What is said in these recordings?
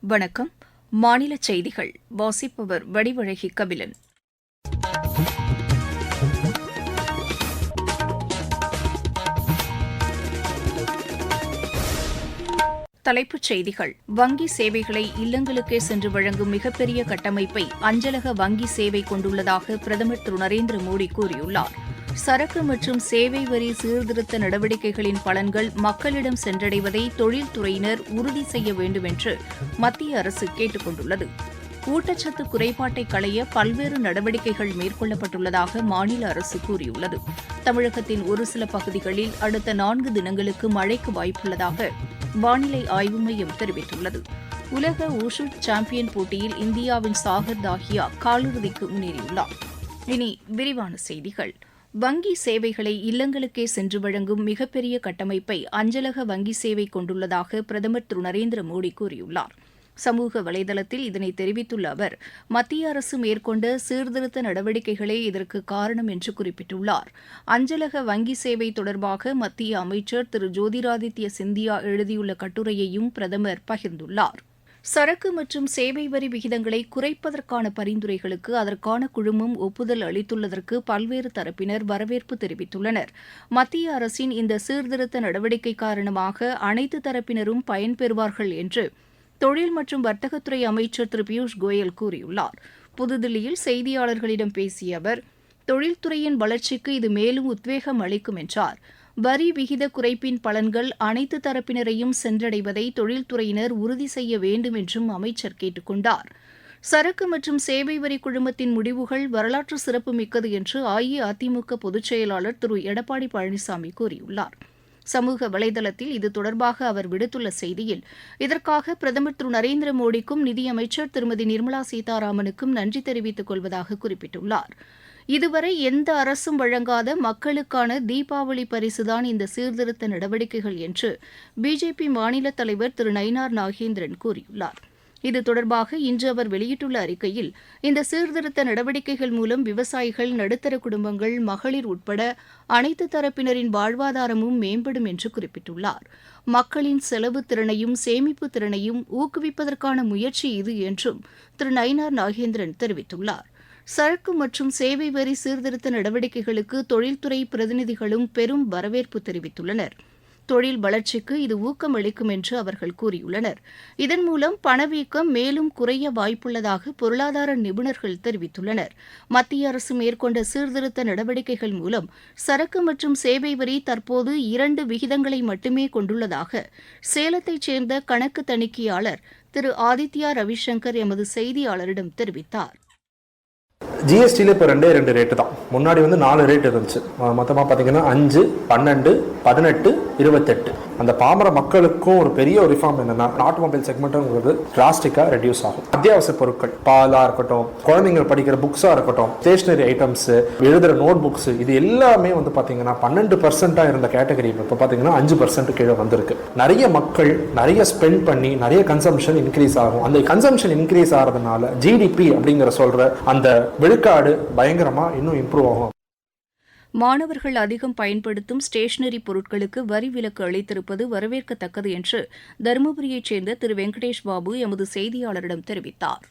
வணக்கம். மாநில செய்திகள். வாசிப்பவர் வடிவழகி கபிலன். தலைப்புச் செய்திகள். வங்கி சேவைகளை இல்லங்களுக்கே சென்று வழங்கும் மிகப்பெரிய கட்டமைப்பை அஞ்சலக வங்கி சேவை கொண்டுள்ளதாக பிரதமர் திரு நரேந்திர மோடி கூறியுள்ளார். சரக்கு மற்றும் சேவை வரி சீர்திருத்த நடவடிக்கைகளின் பலன்கள் மக்களிடம் சென்றடைவதை தொழில்துறையினர் உறுதி செய்ய வேண்டும் என்று மத்திய அரசு கேட்டுக் கொண்டுள்ளது ஊட்டச்சத்து குறைபாட்டை களைய பல்வேறு நடவடிக்கைகள் மேற்கொள்ளப்பட்டுள்ளதாக மாநில அரசு கூறியுள்ளது. தமிழகத்தின் ஒரு சில பகுதிகளில் அடுத்த நான்கு தினங்களுக்கு மழைக்கு வாய்ப்புள்ளதாக வானிலை ஆய்வு மையம் தெரிவித்துள்ளது. உலக ஊஷூட் சாம்பியன் போட்டியில் இந்தியாவின் சாகர் தாஹியா காலிறுதிக்கு முன்னேறியுள்ளார். இனி விரிவான செய்திகள். வங்கி சேவைகளை இல்லங்களுக்கே சென்று வழங்கும் மிகப்பெரிய கட்டமைப்பை அஞ்சலக வங்கி சேவை கொண்டுள்ளதாக பிரதமர் திரு நரேந்திர மோடி கூறியுள்ளார். சமூக வலைதளத்தில் இதனை தெரிவித்துள்ள அவர் மத்திய அரசு மேற்கொண்ட சீர்திருத்த நடவடிக்கைகளே இதற்கு காரணம் என்று குறிப்பிட்டுள்ளார். அஞ்சலக வங்கி சேவை தொடர்பாக மத்திய அமைச்சர் திரு ஜோதிராதித்ய சிந்தியா எழுதியுள்ள கட்டுரையையும் பிரதமர் பகிர்ந்துள்ளார். சரக்கு மற்றும் சேவை வரி விகிதங்களை குறைப்பதற்கான பரிந்துரைகளுக்கு அதற்கான குழுமம் ஒப்புதல் அளித்துள்ளதற்கு பல்வேறு தரப்பினர் வரவேற்பு தெரிவித்துள்ளனர். மத்திய அரசின் இந்த சீர்திருத்த நடவடிக்கை காரணமாக அனைத்து தரப்பினரும் பயன்பெறுவார்கள் என்று தொழில் மற்றும் வர்த்தகத்துறை அமைச்சர் திரு பியூஷ் கோயல் கூறியுள்ளார். புதுதில்லியில் செய்தியாளர்களிடம் பேசிய அவர் தொழில்துறையின் வளர்ச்சிக்கு இது மேலும் உத்வேகம் அளிக்கும் என்றார். வரி விகித குறைப்பின் பலன்கள் அனைத்து தரப்பினரையும் சென்றடைவதை தொழில்துறையினர் உறுதி செய்ய வேண்டும் என்றும் அமைச்சர் கேட்டுக் கொண்டார் சரக்கு மற்றும் சேவை வரி குழுமத்தின் முடிவுகள் வரலாற்று சிறப்புமிக்கது என்று அஇஅதிமுக பொதுச் செயலாளர் திரு. எடப்பாடி பழனிசாமி கூறியுள்ளார். சமூக வலைதளத்தில் இது தொடர்பாக அவர் விடுத்துள்ள செய்தியில் இதற்காக பிரதமர் திரு. நரேந்திர மோடிக்கும் நிதியமைச்சர் திருமதி நிர்மலா சீதாராமனுக்கும் நன்றி தெரிவித்துக் கொள்வதாக குறிப்பிட்டுள்ளார். இதுவரை எந்த அரசும் வழங்காத மக்களுக்கான தீபாவளி பரிசுதான் இந்த சீர்திருத்த நடவடிக்கைகள் என்று பிஜேபி மாநில தலைவர் திரு நயினார் நாகேந்திரன் கூறியுள்ளார். இது தொடர்பாக இன்று அவர் வெளியிட்டுள்ள அறிக்கையில் இந்த சீர்திருத்த நடவடிக்கைகள் மூலம் விவசாயிகள் நடுத்தர குடும்பங்கள் மகளிர் உட்பட அனைத்து தரப்பினரின் வாழ்வாதாரமும் மேம்படும் என்று குறிப்பிட்டுள்ளார். மக்களின் செலவு திறனையும் சேமிப்பு திறனையும் ஊக்குவிப்பதற்கான முயற்சி இது என்றும் திரு நயினார் நாகேந்திரன் தெரிவித்துள்ளார். சரக்கு மற்றும் சேவை வரி சீர்திருத்த நடவடிக்கைகளுக்கு தொழில்துறை பிரதிநிதிகளும் பெரும் வரவேற்பு தெரிவித்துள்ளனர். தொழில் வளர்ச்சிக்கு இது ஊக்கம் அளிக்கும் என்று அவர்கள் கூறியுள்ளனர். இதன் மூலம் பணவீக்கம் மேலும் குறைய வாய்ப்புள்ளதாக பொருளாதார நிபுணர்கள் தெரிவித்துள்ளனர். மத்திய அரசு மேற்கொண்ட சீர்திருத்த நடவடிக்கைகள் மூலம் சரக்கு மற்றும் சேவை வரி தற்போது இரண்டு விகிதங்களை மட்டுமே கொண்டுள்ளதாக சேலத்தைச் சேர்ந்த கணக்கு தணிக்கையாளர் திரு ஆதித்யா ரவிசங்கர் எமது செய்தியாளரிடம் தெரிவித்தார். ஜிஎஸ்டியில் இப்போ ரெண்டே ரெண்டு ரேட்டு தான். முன்னாடி வந்து நாலு ரேட் இருந்துச்சு. மொத்தமாக பார்த்தீங்கன்னா அஞ்சு பன்னெண்டு பதினெட்டு இருபத்தெட்டு. அந்த பாமர மக்களுக்கும் ஒரு பெரிய ஒரு ரிஃபார்ம் என்னன்னா ஆட்டோமொபைல் செக்மெண்ட்டுங்கிறது டிராஸ்டிக்காக ரெடியூஸ் ஆகும். அத்தியாவசிய பொருட்கள் பாலாக இருக்கட்டும் குழந்தைங்க படிக்கிற புக்ஸாக இருக்கட்டும் ஸ்டேஷனரி ஐட்டம்ஸ் எழுதுகிற நோட் புக்ஸ் இது எல்லாமே வந்து பார்த்தீங்கன்னா பன்னெண்டு பர்சென்ட்டாக இருந்த கேட்டகரி இப்போ பார்த்தீங்கன்னா அஞ்சு பர்சன்ட் கீழே வந்திருக்கு. நிறைய மக்கள் நிறைய ஸ்பெண்ட் பண்ணி நிறைய கன்சம்ஷன் இன்க்ரீஸ் ஆகும். அந்த கன்சம்ஷன் இன்க்ரீஸ் ஆகிறதுனால ஜிடிபி அப்படிங்கிற சொல்ற அந்த விழுக்காடு பயங்கரமா இன்னும் இம்ப்ரூவ் ஆகும். மாணவர்கள் அதிகம் பயன்படுத்தும் ஸ்டேஷனரி பொருட்களுக்கு வரி விலக்கு அளித்திருப்பது வரவேற்கத்தக்கது என்று தருமபுரியைச் சேர்ந்த திரு வெங்கடேஷ் பாபு எமது செய்தியாளரிடம் தெரிவித்தார்.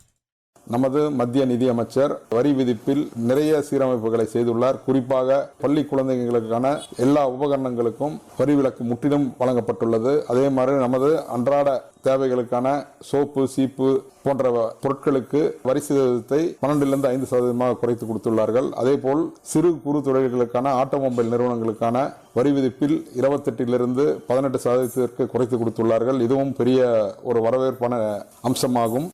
நமது மத்திய நிதி அமைச்சர் வரி விதிப்பில் நிறைய சீரமைப்புகளை செய்துள்ளார். குறிப்பாக பள்ளி குழந்தைகளுக்கான எல்லா உபகரணங்களுக்கும் வரி விலக்கு முற்றிலும் வழங்கப்பட்டுள்ளது. அதே மாதிரி நமது அன்றாட தேவைகளுக்கான சோப்பு சீப்பு போன்ற பொருட்களுக்கு வரி சதவீதத்தை பன்னெண்டிலிருந்து ஐந்து சதவீதமாக குறைத்து கொடுத்துள்ளார்கள். அதேபோல் சிறு குறு தொழில்களுக்கான ஆட்டோமொபைல் நிறுவனங்களுக்கான வரி விதிப்பில் இருபத்தெட்டிலிருந்து பதினெட்டு சதவீதத்திற்கு குறைத்து கொடுத்துள்ளார்கள். இதுவும் பெரிய ஒரு வரவேற்பான அம்சமாகும்.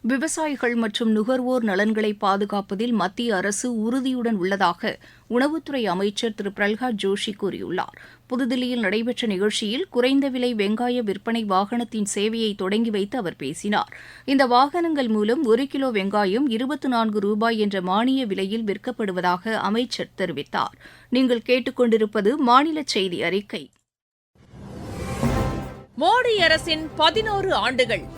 விவசாயிகள் மற்றும் நுகர்வோர் நலன்களை பாதுகாப்பதில் மத்திய அரசு உறுதியுடன் உள்ளதாக உணவுத்துறை அமைச்சர் திரு. பிரல்ஹாத் ஜோஷி கூறியுள்ளார். புதுதில்லியில் நடைபெற்ற நிகழ்ச்சியில் குறைந்த விலை வெங்காய விற்பனை வாகனத்தின் சேவையை தொடங்கி வைத்து அவர் பேசினார். இந்த வாகனங்கள் மூலம் ஒரு கிலோ வெங்காயம் இருபத்தி நான்கு ரூபாய் என்ற மானிய விலையில் விற்கப்படுவதாக அமைச்சர் தெரிவித்தார். நீங்கள் கேட்டுக்கொண்டிருப்பது மாநில செய்தி அறிக்கை. மோடி அரசின் பதினோரு ஆண்டுகள்.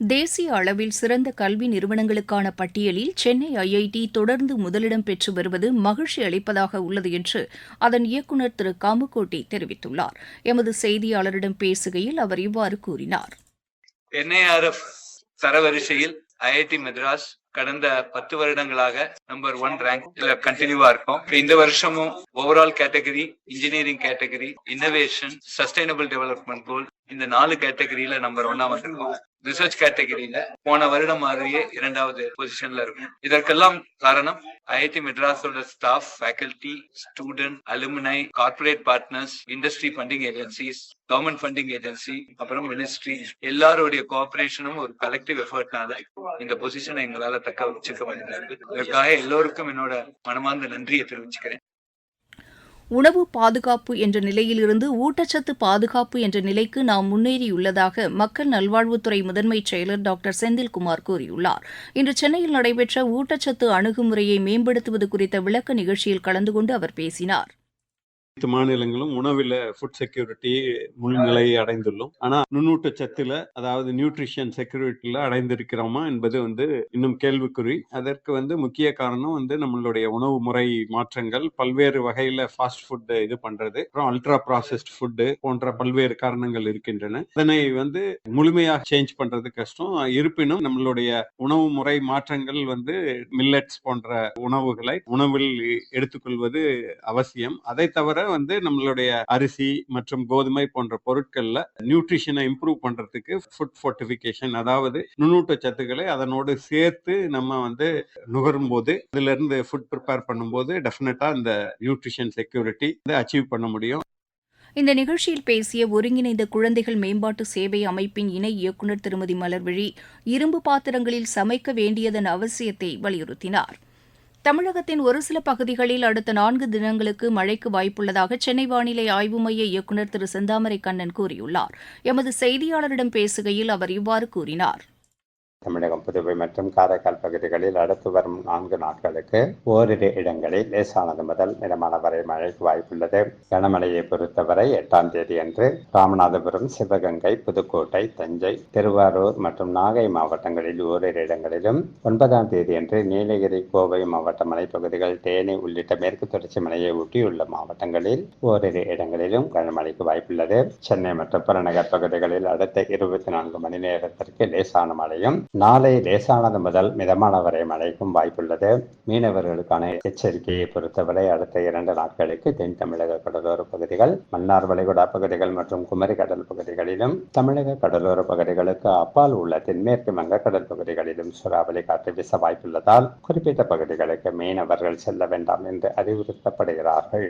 தேசிய அளவில் சிறந்த கல்வி நிறுவனங்களுக்கான பட்டியலில் சென்னை ஐஐடி தொடர்ந்து முதலிடம் பெற்று வருவது மகிழ்ச்சி அளிப்பதாக உள்ளது என்று அதன் இயக்குநர் திரு காமுகோட்டி தெரிவித்துள்ளார். எமது செய்தியாளரிடம் பேசுகையில் அவர் இவ்வாறு கூறினார். என்ஐஆர்எஃப் தரவரிசையில் ஐஐடி மெட்ராஸ் கடந்த பத்து வருடங்களாக நம்பர் ஒன் ரேங்க்ல கண்டினியூவா இருக்கும். இந்த வருஷமும் overall category engineering category innovation sustainable development goal இந்த நாலு கேட்டகரியில நம்பர் ஒன்னா வந்திருக்கோம் ரிசர்ச் கேட்டகரியில போன வருடம் மாதிரியே இரண்டாவது பொசிஷன்ல இருக்கும். இதற்கெல்லாம் காரணம் IIT மெட்ராஸோட staff faculty student alumni corporate partners industry funding agencies government funding agency அப்புறம் மினிஸ்ட்ரி எல்லாருடைய கோஆபரேஷனும் ஒரு கலெக்டிவ் எஃபர்ட்னால இந்த பொசிஷனை எங்களால தக்க வச்சுக்க முடியாது இதற்காக எல்லோருக்கும் என்னோட மனமார்ந்த நன்றியை தெரிவிச்சுக்கிறேன். உணவு பாதுகாப்பு என்ற நிலையிலிருந்து ஊட்டச்சத்து பாதுகாப்பு என்ற நிலைக்கு நாம் முன்னேறியுள்ளதாக மக்கள் நல்வாழ்வுத்துறை முதன்மைச் செயலர் டாக்டர் செந்தில்குமார் கூறியுள்ளார். இன்று சென்னையில் நடைபெற்ற ஊட்டச்சத்து அணுகுமுறையை மேம்படுத்துவது குறித்த விளக்க நிகழ்ச்சியில் கலந்து கொண்டு அவர் பேசினார். அனைத்து மாநிலங்களும் உணவில் ஃபுட் செக்யூரிட்டி முன்னிலை அடைந்துள்ளோம். ஆனா நுண்ணூட்ட சத்துல அதாவது நியூட்ரிஷன் செக்யூரிட்டியில அடைந்திருக்கிறோமா என்பது வந்து இன்னும் கேள்விக்குறி. அதற்கு வந்து முக்கிய காரணம் வந்து நம்மளுடைய உணவு முறை மாற்றங்கள் பல்வேறு வகையில ஃபாஸ்ட் ஃபுட் இது பண்றது அப்புறம் அல்ட்ரா ப்ராசஸ்ட் ஃபுட்டு போன்ற பல்வேறு காரணங்கள் இருக்கின்றன. அதனை வந்து முழுமையாக சேஞ்ச் பண்றது கஷ்டம். இருப்பினும் நம்மளுடைய உணவு முறை மாற்றங்கள் வந்து மில்லட்ஸ் போன்ற உணவுகளை உணவில் எடுத்துக்கொள்வது அவசியம். அதை தவிர வந்து நம்மளுடைய அரிசி மற்றும் கோதுமை போன்ற பொருட்கள்ல நியூட்ரிஷனை இம்ப்ரூவ் பண்றதுக்கு ஃபுட் ஃபோர்டிஃபிகேஷன் அதாவது நுண்ணூட்ட சத்துக்களை அதனோடு சேர்த்து நம்ம வந்து நுகரும் போது இதுல இருந்து ஃபுட் ப்ரிப்பேர் பண்ணும்போது டெஃபினட்டா இந்த நியூட்ரிஷன் செக்யூரிட்டி அச்சீவ் பண்ண முடியும். இந்த நிகழ்ச்சியில் பேசிய ஒருங்கிணைந்த குழந்தைகள் மேம்பாட்டு சேவை அமைப்பின் இணை இயக்குநர் திருமதி மலர்விழி இரும்பு பாத்திரங்களில் சமைக்க வேண்டியதன் அவசியத்தை வலியுறுத்தினார். தமிழகத்தின் ஒரு சில பகுதிகளில் அடுத்த நான்கு தினங்களுக்கு மழைக்கு வாய்ப்புள்ளதாக சென்னை வானிலை ஆய்வு மைய இயக்குநர் திரு செந்தாமரை கண்ணன் கூறியுள்ளார். எமது செய்தியாளரிடம் பேசுகையில் அவர் இவ்வாறு கூறினார். தமிழகம் புதுவை மற்றும் காரைக்கால் பகுதிகளில் அடுத்து வரும் நான்கு நாட்களுக்கு ஓரிரு இடங்களில் லேசானது முதல் மிதமான வரை மழைக்கு வாய்ப்புள்ளது. கனமழையை பொறுத்தவரை எட்டாம் தேதி அன்று ராமநாதபுரம் சிவகங்கை புதுக்கோட்டை தஞ்சை திருவாரூர் மற்றும் நாகை மாவட்டங்களில் ஓரிரு இடங்களிலும் ஒன்பதாம் தேதி அன்று நீலகிரி கோவை மாவட்ட மலைப்பகுதிகள் தேனி உள்ளிட்ட மேற்கு தொடர்ச்சி மலையை ஒட்டியுள்ள மாவட்டங்களில் ஓரிரு இடங்களிலும் கனமழைக்கு வாய்ப்புள்ளது. சென்னை மற்றும் புறநகர் பகுதிகளில் அடுத்த இருபத்தி நான்கு மணி நேரத்திற்கு லேசான மழையும் நாளை லேசானது முதல் மிதமான வரை மழைக்கும் வாய்ப்புள்ளது. மீனவர்களுக்கான எச்சரிக்கையை பொறுத்தவரை அடுத்த இரண்டு நாட்களுக்கு தென் தமிழக கடலோர பகுதிகள் மன்னார் வளைகுடா பகுதிகள் மற்றும் குமரி கடல் பகுதிகளிலும் தமிழக கடலோர பகுதிகளுக்கு அப்பால் உள்ள தென்மேற்கு வங்கக்கடல் பகுதிகளிலும் சூறாவளி காற்று வீச வாய்ப்புள்ளதால் குறிப்பிட்ட பகுதிகளுக்கு மீனவர்கள் செல்ல வேண்டாம் என்று அறிவுறுத்தப்படுகிறார்கள்.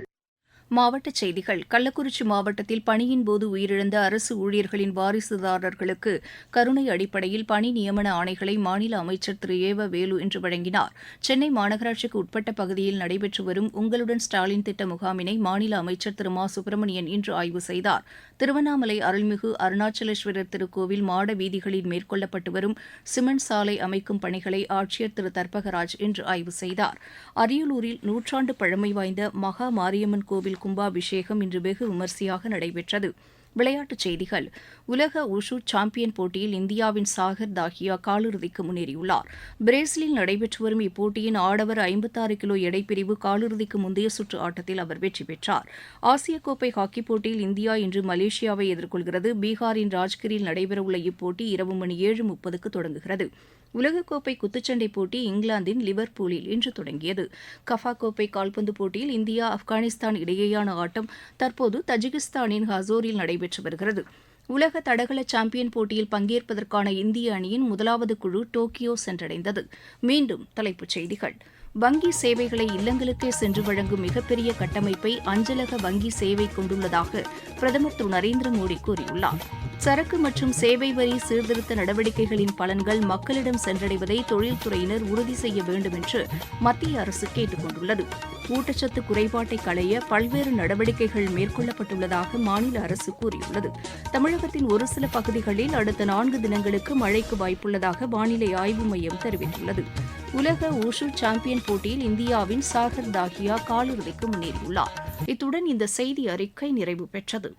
மாவட்டச் செய்திகள். கள்ளக்குறிச்சி மாவட்டத்தில் பணியின் போது உயிரிழந்த அரசு ஊழியர்களின் வாரிசுதாரர்களுக்கு கருணை அடிப்படையில் பணி நியமன ஆணைகளை மாநில அமைச்சர் திரு. ஏவ வேலு இன்று வழங்கினார். சென்னை மாநகராட்சிக்கு உட்பட்ட பகுதியில் நடைபெற்று வரும் உங்களுடன் ஸ்டாலின் திட்ட முகாமினை மாநில அமைச்சர் திரு. மா. சுப்பிரமணியன் இன்று ஆய்வு செய்தார். திருவண்ணாமலை அருள்மிகு அருணாச்சலேஸ்வரர் திருக்கோவில் மாட வீதிகளில் மேற்கொள்ளப்பட்டு வரும் சிமெண்ட் சாலை அமைக்கும் பணிகளை ஆட்சியர் திரு. தர்பகராஜ் இன்று ஆய்வு செய்தார். அரியலூரில் நூற்றாண்டு பழமை வாய்ந்த மகா மாரியம்மன் கோவில் கும்பாபிஷேகம் இன்று வெகு விமரிசையாக நடைபெற்றது. விளையாட்டுச் செய்திகள். உலக உஷு சாம்பியன் போட்டியில் இந்தியாவின் சாகர் தாகியா காலிறுதிக்கு முன்னேறியுள்ளார். பிரேசிலில் நடைபெற்று வரும் இப்போட்டியின் ஆடவர் ஐம்பத்தாறு கிலோ எடைப்பிரிவு காலிறுதிக்கு முந்தைய சுற்று ஆட்டத்தில் அவர் வெற்றி பெற்றார். ஆசிய கோப்பை ஹாக்கிப் போட்டியில் இந்தியா இன்று மலேசியாவை எதிர்கொள்கிறது. பீகாரின் ராஜ்கிரில் நடைபெறவுள்ள இப்போட்டி இரவு மணி ஏழு முப்பதுக்கு தொடங்குகிறது. உலகக்கோப்பை குத்துச்சண்டை போட்டி இங்கிலாந்தின் லிவர்பூலில் இன்று தொடங்கியது. கஃபா கோப்பை கால்பந்து போட்டியில் இந்தியா ஆப்கானிஸ்தான் இடையேயான ஆட்டம் தற்போது தஜிகிஸ்தானின் ஹசோரில் நடைபெற்று வருகிறது. உலக தடகள சாம்பியன் போட்டியில் பங்கேற்பதற்கான இந்திய அணியின் முதலாவது குழு டோக்கியோ சென்றடைந்தது. மீண்டும் தலைப்புச் செய்திகள். வங்கி சேவைகளை இல்லங்களுக்கே சென்று வழங்கும் மிகப்பெரிய கட்டமைப்பை அஞ்சலக வங்கி சேவை கொண்டுள்ளதாக பிரதமர் திரு நரேந்திர மோடி கூறியுள்ளார். சரக்கு மற்றும் சேவை வரி சீர்திருத்த நடவடிக்கைகளின் பலன்கள் மக்களிடம் சென்றடைவதை தொழில்துறையினர் உறுதி செய்ய வேண்டும் என்று மத்திய அரசு கேட்டுக் கொண்டுள்ளது. ஊட்டச்சத்து குறைபாட்டை களைய பல்வேறு நடவடிக்கைகள் மேற்கொள்ளப்பட்டுள்ளதாக மாநில அரசு கூறியுள்ளது. தமிழகத்தின் ஒரு சில பகுதிகளில் அடுத்த நான்கு தினங்களுக்கு மழைக்கு வாய்ப்புள்ளதாக வானிலை ஆய்வு மையம் தெரிவித்துள்ளது. உலக ஊஷு சாம்பியன் போட்டியில் இந்தியாவின் சாகர் தாகியா காலிறுதிக்கு முன்னேறியுள்ளார். இத்துடன் இந்த செய்தி அறிக்கை நிறைவு பெற்றது.